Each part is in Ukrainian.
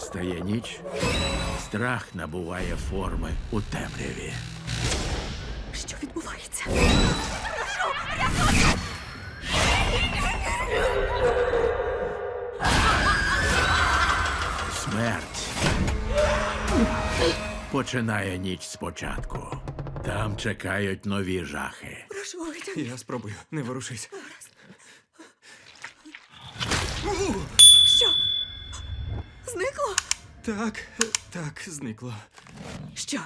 настає ніч, страх набуває форми у темряві. Що відбувається? Смерть починає ніч спочатку. Там чекають нові жахи. Прошу, витягни. Я спробую, не ворушись. Що? Так, так, зникло. Що?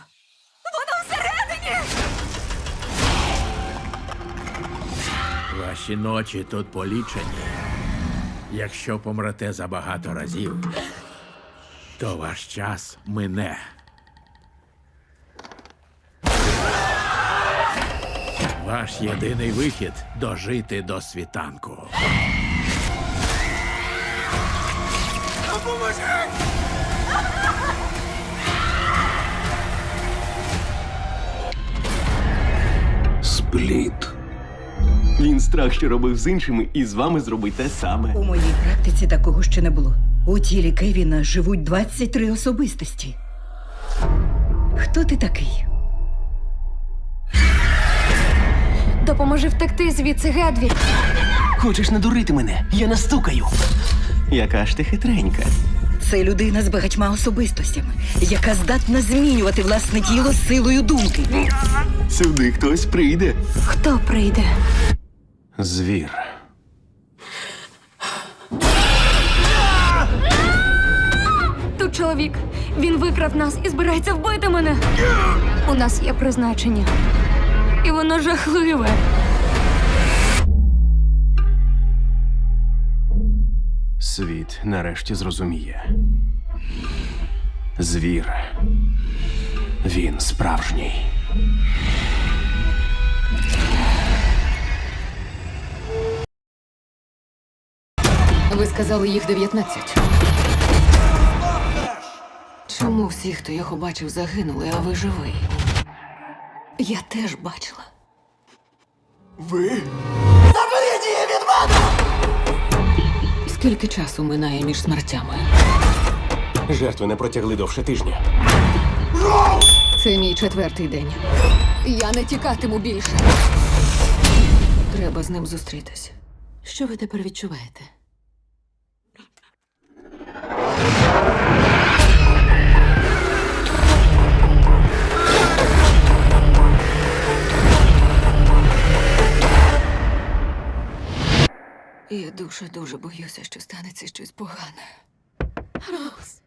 Воно всередині! Ваші ночі тут полічені. Якщо помрете забагато разів, то ваш час мине. Ваш єдиний вихід дожити до світанку. Спліт. Він страх, що робив з іншими, і з вами зробить те саме. У моїй практиці такого ще не було. У тілі Кевіна живуть 23 особистості. Хто ти такий? Допоможи втекти звідси, Гедвік. Хочеш надурити мене? Я настукаю. Яка ж ти хитренька. Це людина з багатьма особистостями, яка здатна змінювати власне тіло силою думки. Сюди хтось прийде. Хто прийде? Звір. Тут чоловік. Він викрав нас і збирається вбити мене. У нас є призначення. І воно жахливе. Світ нарешті зрозуміє. Звір. Він справжній. Ви сказали, їх 19. Чому всі, хто його бачив, загинули, а ви живий? Я теж бачила. Ви? Заберіть її від мене! Скільки часу минає між смертями? Жертви не протягли довше тижня. Це мій четвертий день. Я не тікатиму більше. Треба з ним зустрітися. Що ви тепер відчуваєте? Я дуже дуже боюся, що станеться щось погане. Роуз.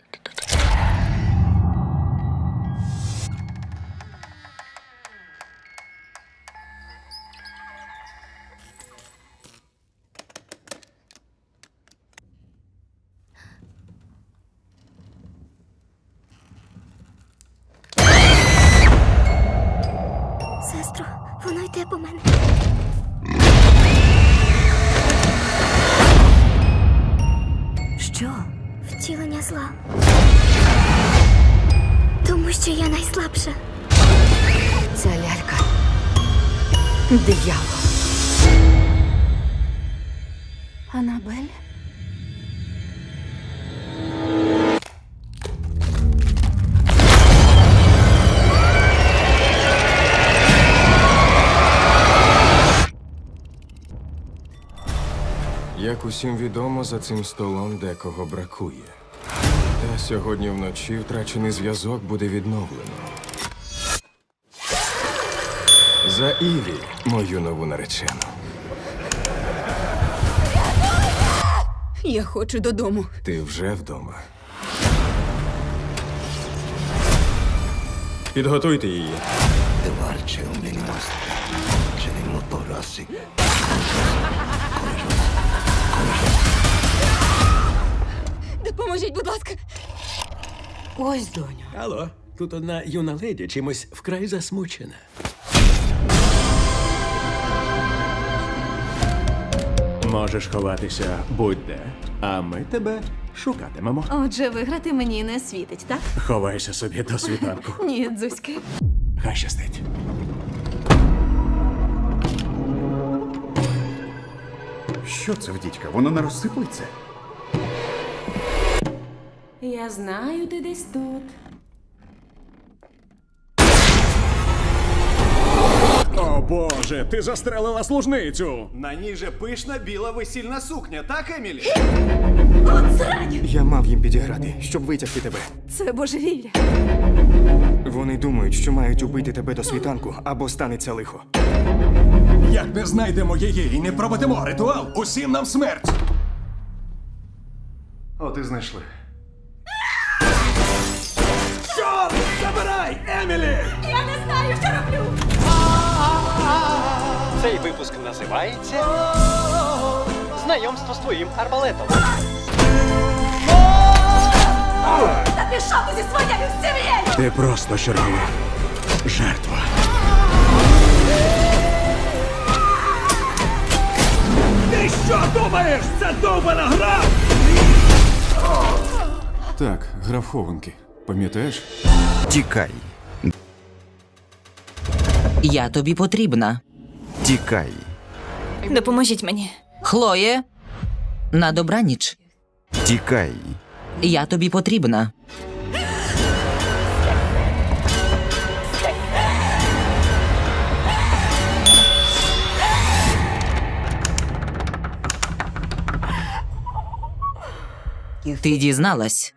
Сестро, воно йде по мене. Втілення зла. Тому що я найслабша. Ця лялька. Диявол. Анабель? Як усім відомо, за цим столом декого бракує. Сьогодні вночі втрачений зв'язок буде відновлено. За Іві, мою нову наречену. Я хочу додому. Ти вже вдома. Підготуйте її. Devarce un bene nostro, ce ne molto grossi. Допоможіть, будь ласка. Ось, доню. Алло, тут одна юна леді чимось вкрай засмучена. Можеш ховатися будь-де, а ми тебе шукатимемо. Отже, виграти мені не світить, так? Ховайся собі до світанку. Ні, Дзузьки. Хай щастить. Що це в дідька? Воно не розсиплеться? Я знаю, ти десь тут. О боже, ти застрелила служницю! На ній же пишна біла весільна сукня, так, Емілі? Я мав їм підіграти, щоб витягти тебе. Це божевілля. Вони думають, що мають убити тебе до світанку або станеться лихо. Як не знайдемо її і не проведемо ритуал, усім нам смерть! От і знайшли. Емілі! Я не знаю, що роблю. Цей випуск називається Знайомство з твоїм арбалетом. Та пішов ти зі своєю сім'єю! Ти просто чергова жертва. Ти що думаєш? Це довбана гра! Так, гра в хованки. Пам'ятаєш? Тікай, Я тобі потрібна. тікай. Допоможіть мені. Хлоє. На добраніч. Тікай. Я тобі потрібна. Ти дізналась?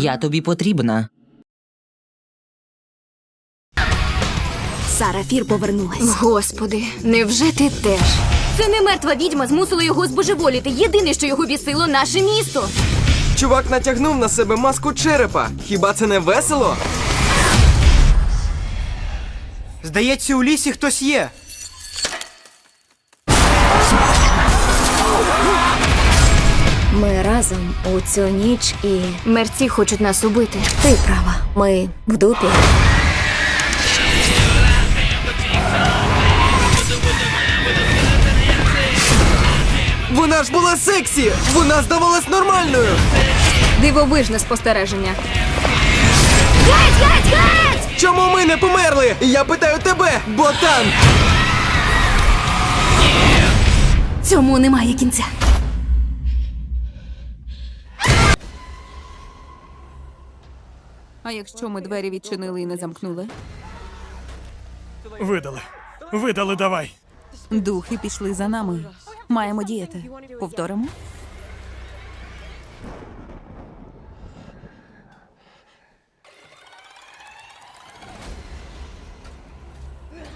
Я тобі потрібна. Сара Фір повернулась. Господи, невже ти теж? Це не мертва відьма змусила його збожеволіти. Єдине, що його бісило, наше місто. Чувак натягнув на себе маску черепа. Хіба це не весело? Здається, у лісі хтось є. Разом у цю ніч і мерці хочуть нас убити. Ти права. Ми в дупі. Вона ж була сексі! Вона здавалась нормальною! Дивовижне спостереження. Геть геть. Чому ми не померли? Я питаю тебе, ботан! Цьому немає кінця. А якщо ми двері відчинили і не замкнули? Видали. Видали, давай. Духи пішли за нами. Маємо діяти. Повторимо?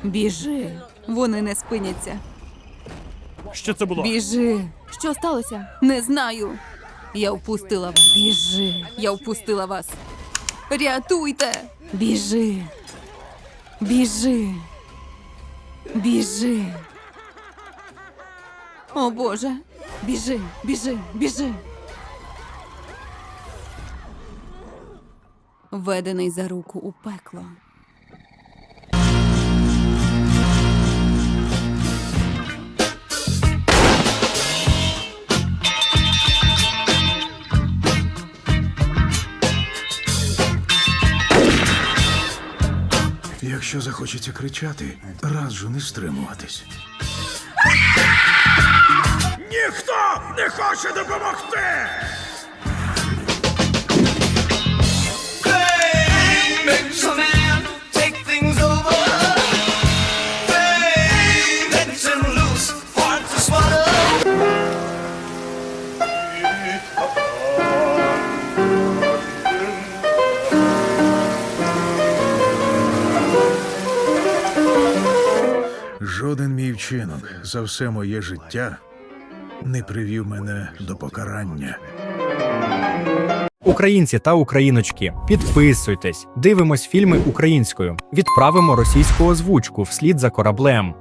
Біжи. Вони не спиняться. Що це було? Біжи. Що сталося? Не знаю. Я впустила вас. Біжи. Я впустила вас. Рятуйте. Біжи. Біжи. Біжи. О Боже. Біжи, біжи, біжи. Ведений за руку у пекло. Якщо захочеться кричати, раджу не стримуватись. Ніхто не хоче допомогти! Жоден за все моє життя не привів мене до покарання. Українці та україночки, підписуйтесь, дивимось фільми українською, відправимо російську озвучку вслід за кораблем.